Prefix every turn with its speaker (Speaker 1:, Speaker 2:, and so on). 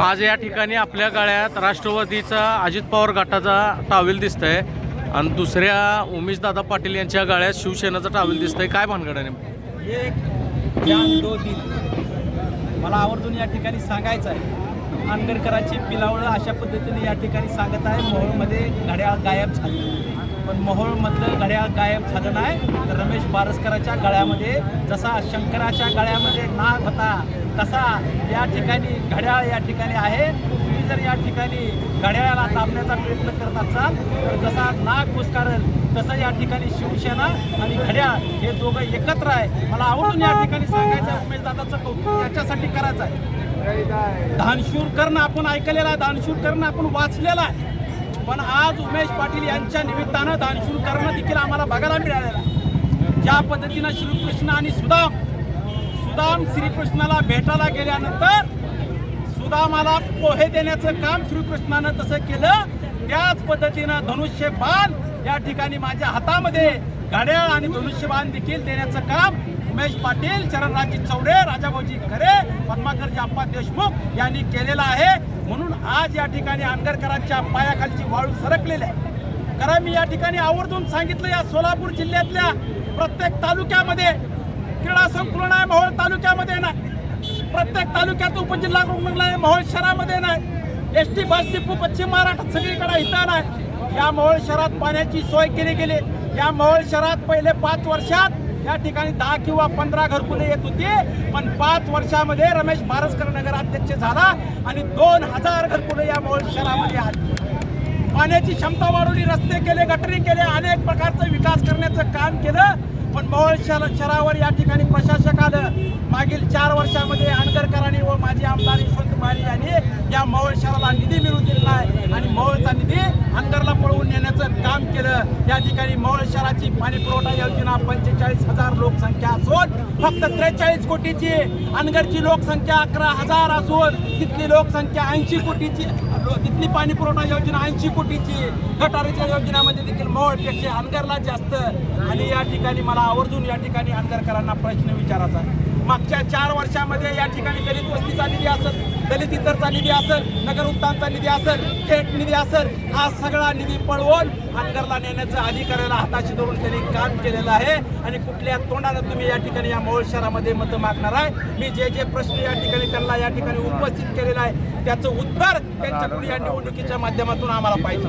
Speaker 1: आज या ठिकाणी आपल्या गळ्यात राष्ट्रवादीचा अजित पवार गटाचा टावेल आहे आणि दुसऱ्या उमेशदादा पाटील यांच्या गळ्यात शिवसेनेचा टावेल दिसतंय. काय भानगड आहे नेमकं?
Speaker 2: एक दो मला आवर्जून या ठिकाणी सांगायचं आहे. आंबेडकरांची पिलावळ अशा पद्धतीने या ठिकाणी सांगत आहे. मोहोळमध्ये घड्याळ गायब झाली. पण मोहोळमधलं घड्याळ गायब झालं नाही. तर रमेश बारसकराच्या गळ्यामध्ये जसा शंकराच्या गळ्यामध्ये नाग होता तसा या ठिकाणी घड्याळ या ठिकाणी आहे. तुम्ही जर या ठिकाणी घड्याळाला दाबण्याचा प्रयत्न करत असाल तर जसा नाग पुस्कारेल तसं या ठिकाणी शिवसेना आणि घड्याळ हे दोघं एकत्र आहे. मला आवडून या ठिकाणी सांगायचं आहे उमेश दादाचं कौतुक याच्यासाठी करायचं आहे. दानशूर करणं आपण ऐकलेलं आहे दानशूर करणं आपण वाचलेलं आहे. पण आज उमेश पाटील यांच्या निमित्तानं दानशूर करणं देखील आम्हाला बघायला मिळालेलं ज्या पद्धतीनं श्रीकृष्ण आणि सुदाम सुदाम श्रीकृष्णाला भेटायला गेल्यानंतर सुदामाला पोहे देण्याचं काम श्रीकृष्णानं तसं केलं. त्याच पद्धतीनं धनुष्य बाण या ठिकाणी माझ्या हातामध्ये घड्याळ आणि धनुष्यबाण देखील देण्याचं काम उमेश पाटील चरणराजी चौडे राजाभाऊजी खरे पद्माकरजी अप्पा देशमुख यांनी केलेलं आहे. म्हणून आज या ठिकाणी आंबेडकरांच्या पायाखालची वाळू सरकलेली आहे. कारण मी या ठिकाणी आवर्जून सांगितलं या सोलापूर जिल्ह्यातल्या प्रत्येक तालुक्यामध्ये क्रीडा संकुलन आहे मोहोळ तालुक्यामध्ये ना प्रत्येक तालुक्यात उपजिल्हा रुग्णालय मोहोळ शहरामध्ये नाही. एस टी बस डिपू पश्चिम महाराष्ट्रात सगळीकडे इथं नाही. या मोहोळ शहरात पाण्याची सोय केली गेली. या मोहोळ शहरात पहिले पाच वर्षात या ठिकाणी दहा किंवा पंधरा घरकुले येत होती. पण पाच वर्षामध्ये रमेश बारसकर नगराध्यक्ष झाला आणि दोन हजार घरकुले या मोहोळ शहरामध्ये आली. पाण्याची क्षमता वाढवली रस्ते केले गटरी केले अनेक प्रकारचं विकास करण्याचं काम केलं. पण मोहोळ शहर शहरावर या ठिकाणी प्रशासक आलं. मागील चार वर्षामध्ये आंदरकरांनी व माजी आमदार यशवंत माळी यांनी या मोहोळ शहराला निधी मिळवून दिलेला आहे आणि मोहोळचा निधी अनगरला पळवून नेण्याचं काम केलं या ठिकाणी मोहोळ शहराची पाणी पुरवठा योजना पंचेचाळीस हजार लोकसंख्या असून फक्त त्रेचाळीस कोटीची अनगरची लोकसंख्या अकरा हजार असून तिथली लोकसंख्या ऐंशी कोटीची तिथली पाणी पुरवठा योजना ऐंशी कोटीची गटारीच्या योजनामध्ये देखील मोहळपेक्षा अनगरला जास्त. आणि या ठिकाणी मला आवर्जून या ठिकाणी अनगरकरांना प्रश्न विचारायचा मागच्या चार वर्षामध्ये या ठिकाणी दलित वस्ती झालेली असत. दलित इतरचा निधी असेल नगर निधी असेल थेट निधी असेल हा सगळा निधी पळवून अनगरला नेण्याचं अधिकाऱ्याला हाताशी धरून त्यांनी काम केलेलं आहे. आणि कुठल्या तोंडानं तुम्ही या ठिकाणी या मोहोळ शहरामध्ये मतं मागणार आहे? मी जे जे प्रश्न या ठिकाणी त्यांना या ठिकाणी उपस्थित केलेला आहे त्याचं उत्तर त्यांच्याकडून या निवडणुकीच्या माध्यमातून आम्हाला पाहिजे